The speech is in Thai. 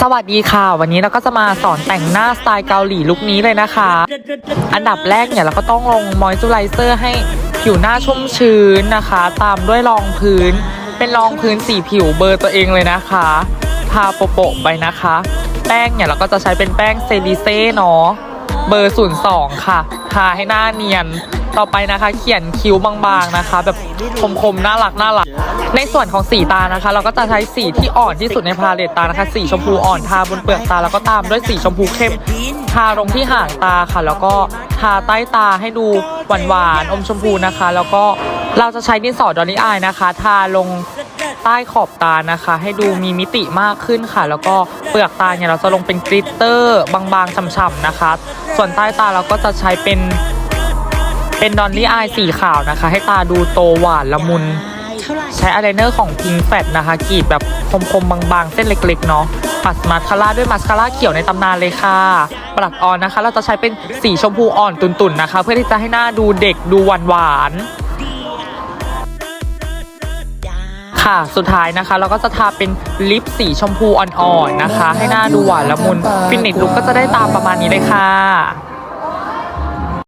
สวัสดีค่ะ วันนี้เราก็จะมาสอนแต่งหน้าสไตล์เกาหลีลุคนี้เลยนะคะ อันดับแรกเนี่ยเราก็ต้องลงมอยส์เจอไรเซอร์ให้ผิวหน้าชุ่มชื้นนะคะ ตามด้วยรองพื้น เป็นรองพื้นสีผิวเบอร์ตัวเองเลยนะคะทาโปะๆไปนะคะ แป้งเนี่ยเราก็จะใช้เป็นแป้งเซริเซ่เนาะ เบอร์ 02 ค่ะ ทาให้หน้าเนียน ต่อไปนะคะ เขียนคิ้วบางๆนะคะ แบบคมๆ น่ารักน่ารัก ในส่วนของสีตานะคะ เราก็จะใช้สีที่อ่อนที่สุดในพาเลตตานะคะ สีชมพูอ่อนทาบนเปลือกตาแล้วก็ตามด้วยสีชมพูเข้ม ทาลงที่ห่างตาค่ะ แล้วก็ทาใต้ตาให้ดูหวานๆ อมชมพูนะคะ แล้วก็เราจะใช้ดินสอดอลลี่อายนะคะ ทาลง ใต้ขอบตานะคะ ให้ดูมีมิติมากขึ้นค่ะ แล้วก็เปลือกตาเนี่ยเราจะลงเป็นกลิตเตอร์บางๆฉ่ำๆนะคะ ส่วนใต้ตาเราก็จะใช้เป็นเป็นดอลลี่อายสีขาวนะคะ ให้ตาดูโตหวานละมุน ใช้อายไลเนอร์ของ Pink Fat นะคะกรีดแบบคมๆบางๆ เส้นเล็กๆเนาะปัดมาสคาร่าด้วยมาสคาร่าเขียวในตำนานเลยค่ะปลักออนนะคะ เราจะใช้เป็นสีชมพูอ่อนตุ่นๆนะคะ เพื่อที่จะให้หน้าดูเด็กดูหวานๆ ค่ะ สุดท้ายนะคะ เราก็จะทาเป็นลิปสีชมพูอ่อนๆนะคะ ให้หน้าดูหวานละมุนฟินิชลุกก็จะได้ตามประมาณนี้เลยค่ะ